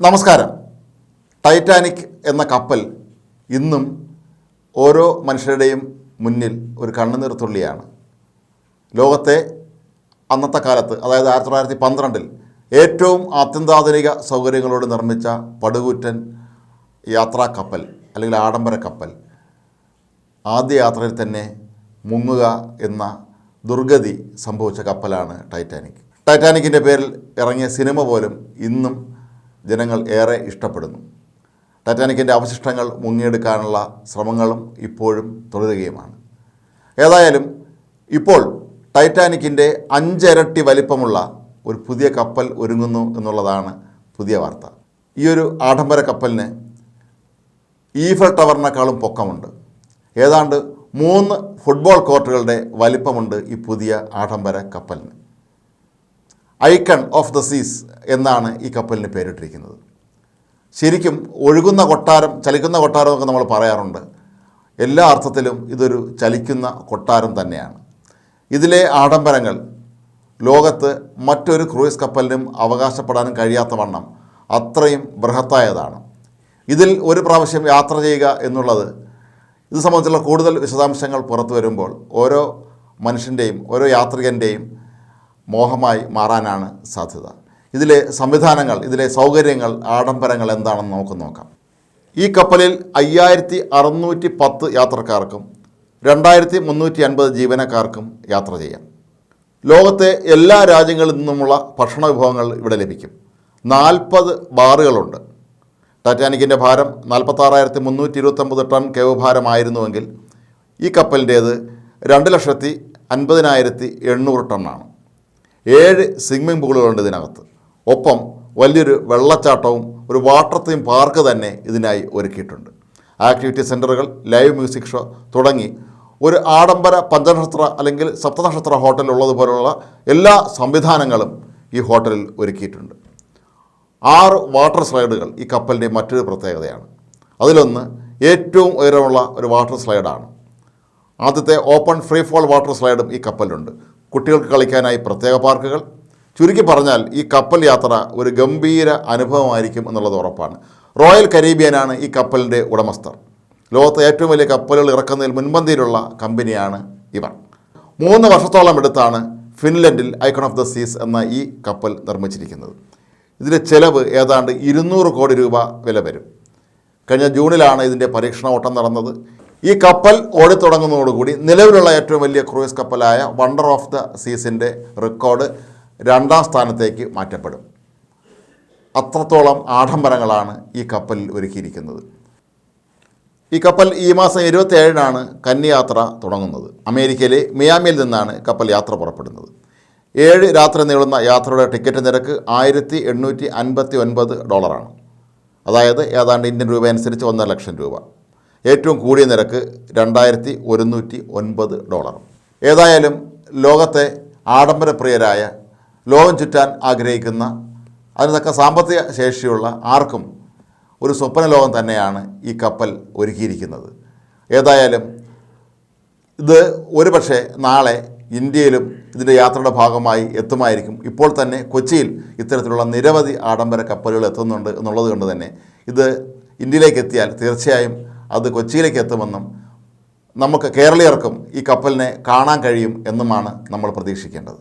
നമസ്കാരം. ടൈറ്റാനിക് എന്ന കപ്പൽ ഇന്നും ഓരോ മനുഷ്യരുടെയും മുന്നിൽ ഒരു കണ്ണുനീർ തുള്ളിയാണ്. ലോകത്തെ അന്നത്തെ കാലത്ത് അതായത് ആയിരത്തി തൊള്ളായിരത്തി പന്ത്രണ്ടിൽ ഏറ്റവും അത്യന്താധുനിക സൗകര്യങ്ങളോട് നിർമ്മിച്ച പടുകൂറ്റൻ യാത്രാ കപ്പൽ അല്ലെങ്കിൽ ആഡംബര കപ്പൽ ആദ്യ യാത്രയിൽ തന്നെ മുങ്ങുക എന്ന ദുർഗതി സംഭവിച്ച കപ്പലാണ് ടൈറ്റാനിക് ടൈറ്റാനിക്കിന്റെ പേരിൽ ഇറങ്ങിയ സിനിമ പോലും ഇന്നും ജനങ്ങൾ ഏറെ ഇഷ്ടപ്പെടുന്നു. ടൈറ്റാനിക്കിന്റെ അവശിഷ്ടങ്ങൾ മുങ്ങിയെടുക്കാനുള്ള ശ്രമങ്ങളും ഇപ്പോഴും തുടരുകയുമാണ്. ഏതായാലും ഇപ്പോൾ ടൈറ്റാനിക്കിന്റെ അഞ്ചിരട്ടി വലിപ്പമുള്ള ഒരു പുതിയ കപ്പൽ ഒരുങ്ങുന്നു എന്നുള്ളതാണ് പുതിയ വാർത്ത. ഈ ഒരു ആഡംബര കപ്പലിന് ഈഫൽ ടവറിനേക്കാളും പൊക്കമുണ്ട്. ഏതാണ്ട് മൂന്ന് ഫുട്ബോൾ കോർട്ടുകളുടെ വലിപ്പമുണ്ട് ഈ പുതിയ ആഡംബര കപ്പലിന്. ഐക്കൺ ഓഫ് ദ സീസ് എന്നാണ് ഈ കപ്പലിന് പേരിട്ടിരിക്കുന്നത്. ശരിക്കും ഒഴുകുന്ന കൊട്ടാരം ചലിക്കുന്ന കൊട്ടാരം എന്നൊക്കെ നമ്മൾ പറയാറുണ്ട്. എല്ലാ അർത്ഥത്തിലും ഇതൊരു ചലിക്കുന്ന കൊട്ടാരം തന്നെയാണ്. ഇതിലെ ആഡംബരങ്ങൾ ലോകത്ത് മറ്റൊരു ക്രൂയിസ് കപ്പലിനും അവകാശപ്പെടാനും കഴിയാത്ത വണ്ണം അത്രയും ബൃഹത്തായതാണ്. ഇതിൽ ഒരു പ്രാവശ്യം യാത്ര ചെയ്യുക എന്നുള്ളത് ഇത് സംബന്ധിച്ചുള്ള കൂടുതൽ വിശദാംശങ്ങൾ പുറത്തു വരുമ്പോൾ ഓരോ മനുഷ്യന്റെയും ഓരോ യാത്രികന്റെയും മോഹമായി മാറാനാണ് സാധ്യത. ഇതിലെ സംവിധാനങ്ങൾ ഇതിലെ സൗകര്യങ്ങൾ ആഡംബരങ്ങൾ എന്താണെന്ന് നമുക്ക് നോക്കാം. ഈ കപ്പലിൽ അയ്യായിരത്തി അറുന്നൂറ്റി പത്ത് യാത്രക്കാർക്കും രണ്ടായിരത്തി മുന്നൂറ്റി അൻപത് ജീവനക്കാർക്കും യാത്ര ചെയ്യാം. ലോകത്തെ എല്ലാ രാജ്യങ്ങളിൽ നിന്നുമുള്ള ഭക്ഷണ വിഭവങ്ങൾ ഇവിടെ ലഭിക്കും. നാൽപ്പത് ബാറുകളുണ്ട്. ടൈറ്റാനിക്കിന്റെ ഭാരം നാൽപ്പത്താറായിരത്തി മുന്നൂറ്റി ഇരുപത്തൊമ്പത് ടൺ കേവ് ഭാരമായിരുന്നുവെങ്കിൽ ഈ കപ്പലിന്റേത് രണ്ട് ലക്ഷത്തി അൻപതിനായിരത്തി എണ്ണൂറ് ടണ്ണാണ്. ഏഴ് സ്വിമ്മിംഗ് പൂളുകളുണ്ട് ഇതിനകത്ത്. ഒപ്പം വലിയൊരു വെള്ളച്ചാട്ടവും ഒരു വാട്ടർ തീം പാർക്ക് തന്നെ ഇതിനായി ഒരുക്കിയിട്ടുണ്ട്. ആക്ടിവിറ്റി സെന്ററുകൾ ലൈവ് മ്യൂസിക് ഷോ തുടങ്ങി ഒരു ആഡംബര പഞ്ചനക്ഷത്ര അല്ലെങ്കിൽ സപ്തനക്ഷത്ര ഹോട്ടൽ ഉള്ളതുപോലുള്ള എല്ലാ സംവിധാനങ്ങളും ഈ ഹോട്ടലിൽ ഒരുക്കിയിട്ടുണ്ട്. ആറ് വാട്ടർ സ്ലൈഡുകൾ ഈ കപ്പലിന്റെ മറ്റൊരു പ്രത്യേകതയാണ്. അതിലൊന്ന് ഏറ്റവും ഉയരമുള്ള ഒരു വാട്ടർ സ്ലൈഡാണ് ആദ്യത്തെ ഓപ്പൺ ഫ്രീ ഫോൾ വാട്ടർ സ്ലൈഡും ഈ കപ്പലിലുണ്ട്. കുട്ടികൾക്ക് കളിക്കാനായി പ്രത്യേക പാർക്കുകൾ. ചുരുക്കി പറഞ്ഞാൽ ഈ കപ്പൽ യാത്ര ഒരു ഗംഭീര അനുഭവമായിരിക്കും എന്നുള്ളത് ഉറപ്പാണ്. റോയൽ കരീബിയനാണ് ഈ കപ്പലിന്റെ ഉടമസ്ഥർ. ലോകത്തെ ഏറ്റവും വലിയ കപ്പലുകൾ ഇറക്കുന്നതിൽ മുൻപന്തിയിലുള്ള കമ്പനിയാണ് ഇവർ. മൂന്ന് വർഷത്തോളം എടുത്താണ് ഫിൻലൻഡിൽ ഐക്കൺ ഓഫ് ദ സീസ് എന്ന ഈ കപ്പൽ നിർമ്മിച്ചിരിക്കുന്നത്. ഇതിന്റെ ചെലവ് ഏതാണ്ട് ഇരുന്നൂറ് കോടി രൂപ വില വരും. കഴിഞ്ഞ ജൂണിലാണ് ഇതിന്റെ പരീക്ഷണ ഓട്ടം നടന്നത്. ഈ കപ്പൽ ഓടിത്തുടങ്ങുന്നതോടുകൂടി നിലവിലുള്ള ഏറ്റവും വലിയ ക്രൂയിസ് കപ്പലായ വണ്ടർ ഓഫ് ദ സീസിന്റെ റെക്കോർഡ് രണ്ടാം സ്ഥാനത്തേക്ക് മാറ്റപ്പെടും. അത്രത്തോളം ആഡംബരങ്ങളാണ് ഈ കപ്പലിൽ ഒരുക്കിയിരിക്കുന്നത്. ഈ കപ്പൽ ഈ മാസം ഇരുപത്തി ഏഴിനാണ് കന്യാത്ര തുടങ്ങുന്നത്. അമേരിക്കയിലെ മിയാമിയിൽ നിന്നാണ് കപ്പൽ യാത്ര പുറപ്പെടുന്നത്. ഏഴ് രാത്രി നീളുന്ന യാത്രയുടെ ടിക്കറ്റ് നിരക്ക് ആയിരത്തി എണ്ണൂറ്റി അൻപത്തി ഒൻപത് ഡോളറാണ്. അതായത് ഏതാണ്ട് ഇന്ത്യൻ രൂപ അനുസരിച്ച് ഒന്നര ലക്ഷം രൂപ. ഏറ്റവും കൂടിയ നിരക്ക് രണ്ടായിരത്തി ഒരുന്നൂറ്റി ഒൻപത് ഡോളർ. ഏതായാലും ലോകത്തെ ആഡംബരപ്രിയരായ ലോകം ചുറ്റാൻ ആഗ്രഹിക്കുന്ന അതിന് സാമ്പത്തിക ശേഷിയുള്ള ആർക്കും ഒരു സ്വപ്ന ലോകം തന്നെയാണ് ഈ കപ്പൽ ഒരുക്കിയിരിക്കുന്നത്. ഏതായാലും ഇത് ഒരുപക്ഷെ നാളെ ഇന്ത്യയിലും ഇതിന്റെ യാത്രയുടെ ഭാഗമായി എത്തുമായിരിക്കും. ഇപ്പോൾ തന്നെ കൊച്ചിയിൽ ഇത്തരത്തിലുള്ള നിരവധി ആഡംബര കപ്പലുകൾ എത്തുന്നുണ്ട് എന്നുള്ളത് കൊണ്ട് തന്നെ ഇത് ഇന്ത്യയിലേക്ക് എത്തിയാൽ തീർച്ചയായും അത് കൊച്ചിയിലേക്ക് എത്തുമെന്നും നമുക്ക് കേരളീയർക്കും ഈ കപ്പലിനെ കാണാൻ കഴിയും എന്നുമാണ് നമ്മൾ പ്രതീക്ഷിക്കേണ്ടത്.